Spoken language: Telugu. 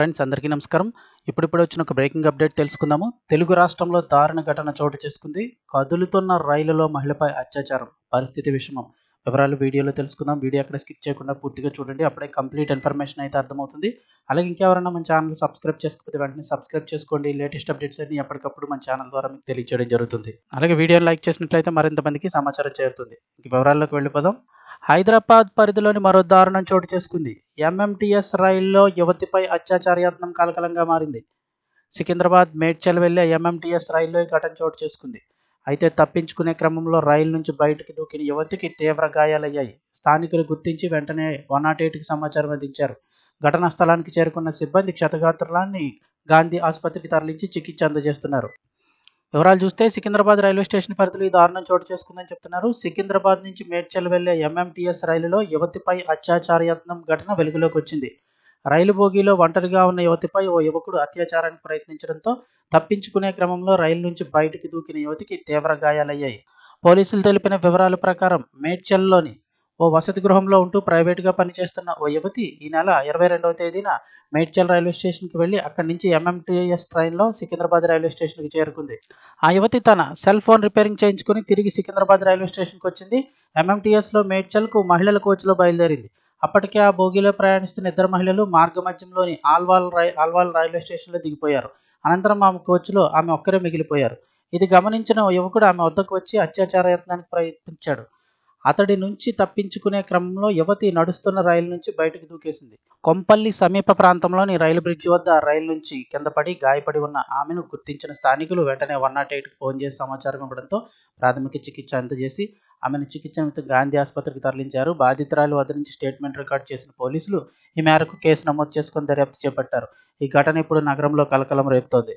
ఫ్రెండ్స్ అందరికీ నమస్కారం. ఇప్పుడిప్పుడు వచ్చిన ఒక బ్రేకింగ్ అప్డేట్ తెలుసుకుందాము. తెలుగు రాష్ట్రంలో దారుణ ఘటన చోటు చేసుకుంది. కదులుతున్న రైలులో మహిళపై అత్యాచారం. పరిస్థితి విషమం. వివరాలు వీడియోలో తెలుసుకుందాం. వీడియో అక్కడ స్కిప్ చేయకుండా పూర్తిగా చూడండి. అప్పుడే కంప్లీట్ ఇన్ఫర్మేషన్ అయితే అర్థమవుతుంది. అలాగే ఇంకెవరైనా మన ఛానల్ సబ్స్క్రైబ్ చేసుకోకపోతే వెంటనే సబ్స్క్రైబ్ చేసుకోండి. లేటెస్ట్ అప్డేట్స్ అన్ని ఎప్పటికప్పుడు మన ఛానల్ ద్వారా మీకు తెలియజేయడం జరుగుతుంది. అలాగే వీడియోని లైక్ చేసినట్లయితే మరింత మందికి సమాచారం చేరుతుంది. ఇంక వివరాల్లోకి వెళ్ళిపోదాం. హైదరాబాద్ పరిధిలోని మరో దారుణం చోటు చేసుకుంది. ఎంఎంటీఎస్ రైల్లో యువతిపై అత్యాచార యత్నం కలకలంగా మారింది. సికింద్రాబాద్ మేడ్చల్ వెళ్ళే ఎంఎంటీఎస్ రైల్లో ఈ ఘటన చోటు చేసుకుంది. అయితే తప్పించుకునే క్రమంలో రైలు నుంచి బయటకు దూకిన యువతికి తీవ్ర గాయాలయ్యాయి. స్థానికులు గుర్తించి వెంటనే వన్ నాట్ ఎయిట్కి సమాచారం అందించారు. ఘటనా స్థలానికి చేరుకున్న సిబ్బంది క్షతగాత్రులాన్ని గాంధీ ఆసుపత్రికి తరలించి చికిత్స అందజేస్తున్నారు. వివరాలు చూస్తే సికింద్రాబాద్ రైల్వే స్టేషన్ పరిధిలో ఈ దారుణం చోటు చేసుకుందని చెప్తున్నారు. సికింద్రాబాద్ నుంచి మేడ్చల్ వెళ్ళే ఎంఎంటీఎస్ రైలులో యువతిపై అత్యాచార యత్నం ఘటన వెలుగులోకి వచ్చింది. రైలు బోగీలో ఒంటరిగా ఉన్న యువతిపై ఓ యువకుడు అత్యాచారానికి ప్రయత్నించడంతో తప్పించుకునే క్రమంలో రైలు నుంచి బయటికి దూకిన యువతికి తీవ్ర గాయాలయ్యాయి. పోలీసులు తెలిపిన వివరాల ప్రకారం మేడ్చల్లోని ఓ వసతి గృహంలో ఉంటూ ప్రైవేటుగా పనిచేస్తున్న ఓ యువతి ఈ నెల ఇరవై రెండవ తేదీన మేడ్చల్ రైల్వే స్టేషన్కి వెళ్ళి అక్కడి నుంచి ఎంఎంటీఎస్ ట్రైన్లో సికింద్రాబాద్ రైల్వే స్టేషన్కి చేరుకుంది. ఆ యువతి తన సెల్ ఫోన్ రిపేరింగ్ చేయించుకుని తిరిగి సికింద్రాబాద్ రైల్వే స్టేషన్కి వచ్చింది. ఎంఎంటీఎస్లో మేడ్చల్కు మహిళల కోచ్లో బయలుదేరింది. అప్పటికే ఆ బోగిలో ప్రయాణిస్తున్న ఇద్దరు మహిళలు మార్గ మధ్యంలోని ఆల్వాల్ రై ఆల్వాల్ రైల్వే స్టేషన్లో దిగిపోయారు. అనంతరం ఆమె కోచ్లో ఆమె ఒక్కరే మిగిలిపోయారు. ఇది గమనించిన ఓ యువకుడు ఆమె వద్దకు వచ్చి అత్యాచార యత్నానికి ప్రయత్నించాడు. అతడి నుంచి తప్పించుకునే క్రమంలో యువతి నడుస్తున్న రైలు నుంచి బయటకు దూకేసింది. కొంపల్లి సమీప ప్రాంతంలోని రైలు బ్రిడ్జ్ వద్ద రైలు నుంచి కింద పడి గాయపడి ఉన్న ఆమెను గుర్తించిన స్థానికులు వెంటనే వన్ నాట్ ఎయిట్కి ఫోన్ చేసి సమాచారం ఇవ్వడంతో ప్రాథమిక చికిత్స అందజేసి ఆమెను చికిత్స నిమిత్తం గాంధీ ఆసుపత్రికి తరలించారు. బాధితురాలు వద్ద నుంచి స్టేట్మెంట్ రికార్డ్ చేసిన పోలీసులు ఈ మేరకు కేసు నమోదు చేసుకుని దర్యాప్తు చేపట్టారు. ఈ ఘటన ఇప్పుడు నగరంలో కలకలం రేపుతోంది.